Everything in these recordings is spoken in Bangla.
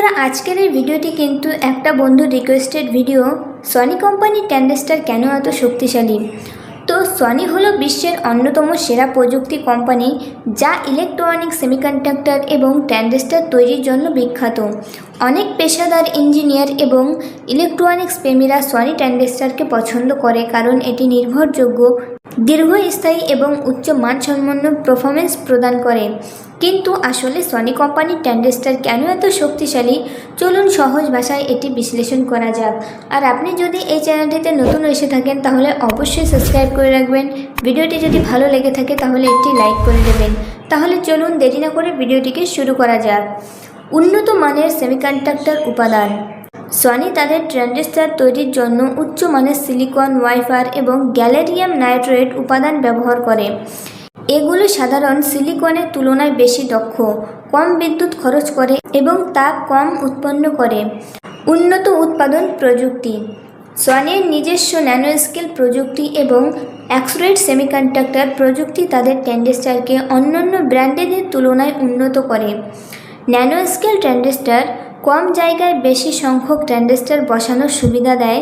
বন্ধুরা, আজকের এই ভিডিওটি কিন্তু একটা বন্ধু রিকোয়েস্টেড ভিডিও সনি কোম্পানির ট্যান্ডেস্টার কেন এত শক্তিশালী? তো সনি হলো বিশ্বের অন্যতম সেরা প্রযুক্তি কোম্পানি যা ইলেকট্রনিক সেমিকন্ডাক্টর এবং ট্যান্ডেস্টার তৈরির জন্য বিখ্যাত। অনেক পেশাদার ইঞ্জিনিয়ার এবং ইলেকট্রনিক্স প্রেমীরা সনি ট্যান্ডেস্টারকে পছন্দ করে কারণ এটি নির্ভরযোগ্য, দীর্ঘস্থায়ী এবং উচ্চ মানসম্পন্ন পারফরমেন্স প্রদান করে। কিন্তু আসলে সনি কোম্পানির ট্যান্ডেস্টার কেন এত শক্তিশালী? চলুন সহজ ভাষায় এটি বিশ্লেষণ করা যাক। আর আপনি যদি এই চ্যানেলটিতে নতুন এসে থাকেন, তাহলে অবশ্যই সাবস্ক্রাইব করে রাখবেন। ভিডিওটি যদি ভালো লেগে থাকে, তাহলে একটি লাইক করে দেবেন। তাহলে চলুন দেরি না করে ভিডিওটিকে শুরু করা যাক। উন্নত মানের সেমিকন্ডাক্টর উপাদান। সনি তাদের ট্রানজিস্টার তৈরির জন্য উচ্চমানের সিলিকন ওয়াইফার এবং গ্যালেরিয়াম নাইট্রেট উপাদান ব্যবহার করে। এগুলো সাধারণ সিলিকনের তুলনায় বেশি দক্ষ, কম বিদ্যুৎ খরচ করে এবং তাপ কম উৎপন্ন করে। উন্নত উৎপাদন প্রযুক্তি। সনের নিজস্ব ন্যানোস্কেল প্রযুক্তি এবং অ্যাক্সরেট সেমিকন্ডাক্টর প্রযুক্তি তাদের ট্যান্ডেস্টারকে অন্যান্য ব্র্যান্ডেদের তুলনায় উন্নত করে। ন্যানোস্কেল ট্যান্ডেস্টার কম জায়গায় বেশি সংখ্যক ট্যান্ডেস্টার বসানোর সুবিধা দেয়।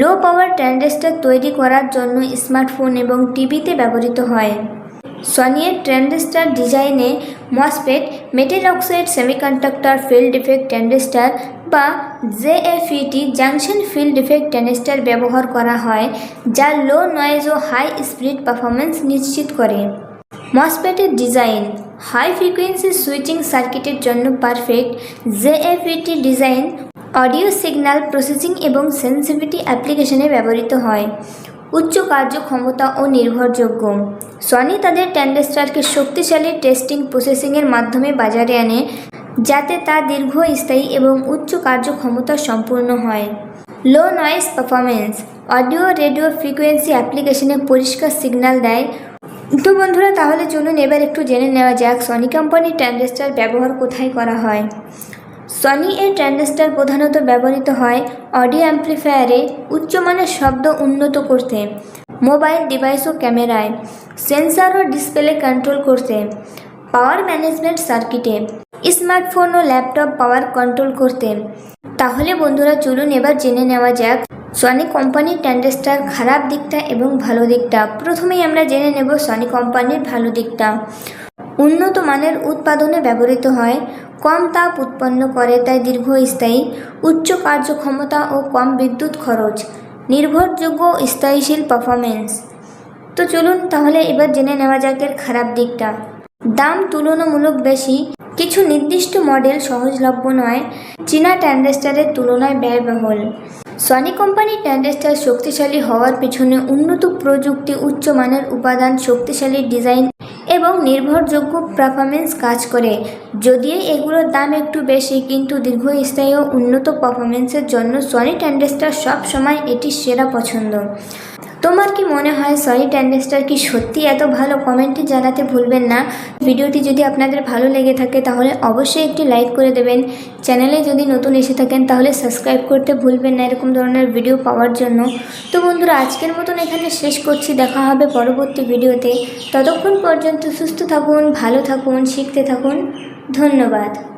লো পাওয়ার ট্যান্ডেস্টার তৈরি করার জন্য স্মার্টফোন এবং টিভিতে ব্যবহৃত হয়। সনিয়ের ট্যান্ডেস্টার ডিজাইনে MOSFET metal oxide semiconductor field defect transistor বা JFET junction field defect transistor ব্যবহার করা হয়, যা লো নয়েজ ও হাই স্পিড পারফরমেন্স নিশ্চিত করে। মসপেটের ডিজাইন হাই ফ্রিকোয়েন্সি সুইচিং সার্কিটের জন্য perfect JFET design audio signal processing এবং সেন্সিভিটি অ্যাপ্লিকেশনে ব্যবহৃত হয়। উচ্চ কার্যক্ষমতা ও নির্ভরযোগ্য। সনি তাদের ট্যান্ডেস্টারকে শক্তিশালী টেস্টিং প্রসেসিংয়ের মাধ্যমে বাজারে আনে, যাতে তা দীর্ঘস্থায়ী এবং উচ্চ কার্যক্ষমতা সম্পূর্ণ হয়। Low noise performance audio, radio frequency অ্যাপ্লিকেশনে পরিষ্কার সিগন্যাল দেয়। তো বন্ধুরা, তাহলে চলুন এবার একটু জেনে নেওয়া যাক, সনি কোম্পানির ট্যান্ডেস্টার ব্যবহার কোথায় করা হয়। সনি এর ট্যান্ডেস্টার প্রধানত ব্যবহৃত হয় অডিও অ্যাম্প্লিফায়ারে উচ্চমানের শব্দ উন্নত করতে মোবাইল ডিভাইস ও ক্যামেরায় সেন্সার ও ডিসপ্লে কন্ট্রোল করতে পাওয়ার ম্যানেজমেন্ট সার্কিটে স্মার্টফোন ও ল্যাপটপ পাওয়ার কন্ট্রোল করতে। তাহলে বন্ধুরা চলুন এবার জেনে নেওয়া যাক সনি কোম্পানির ট্যান্ডেস্টার খারাপ দিকটা এবং ভালো দিকটা। প্রথমেই আমরা জেনে নেব সনি কোম্পানির ভালো দিকটা। উন্নত মানের উৎপাদনে ব্যবহৃত হয় কম তাপ উৎপন্ন করে তাই দীর্ঘস্থায়ী উচ্চ কার্যক্ষমতা ও কম বিদ্যুৎ খরচ। নির্ভরযোগ্য স্থায়ীশীল পারফরমেন্স তো চলুন তাহলে এবার জেনে নেওয়া যাক এর খারাপ দিকটা। দাম তুলনামূলক বেশি, কিছু নির্দিষ্ট মডেল সহজলভ্য নয়, চীনা ট্যান্ডেস্টারের তুলনায় ব্যয়বহুল। সনি কোম্পানির ট্যান্ডেস্টার শক্তিশালী হওয়ার পিছনে উন্নত প্রযুক্তি উচ্চমানের উপাদান, শক্তিশালী ডিজাইন এবং নির্ভরযোগ্য পারফরমেন্স কাজ করে। যদিও এগুলোর দাম একটু বেশি, কিন্তু দীর্ঘস্থায়ী ও উন্নত পারফরমেন্সের জন্য সনি ট্যান্ডেস্টার সব সময় এটি সেরা পছন্দ। তোমার কি মনে হয় সনি ট্যান্ডেস্টার কি সত্যি এত ভালো কমেন্টে জানাতে ভুলবেন না? ভিডিওটি যদি আপনাদের ভালো লেগে থাকে তাহলে অবশ্যই একটি লাইক করে দেবেন। চ্যানেলে যদি নতুন এসে থাকেন তাহলে সাবস্ক্রাইব করতে ভুলবেন না এরকম ধরনের ভিডিও পাওয়ার জন্য। তো বন্ধুরা, আজকের মতন এখানে শেষ করছি। দেখা হবে পরবর্তী ভিডিওতে। ততক্ষণ পর্যন্ত সুস্থ থাকুন, ভালো থাকুন, শিখতে থাকুন। ধন্যবাদ।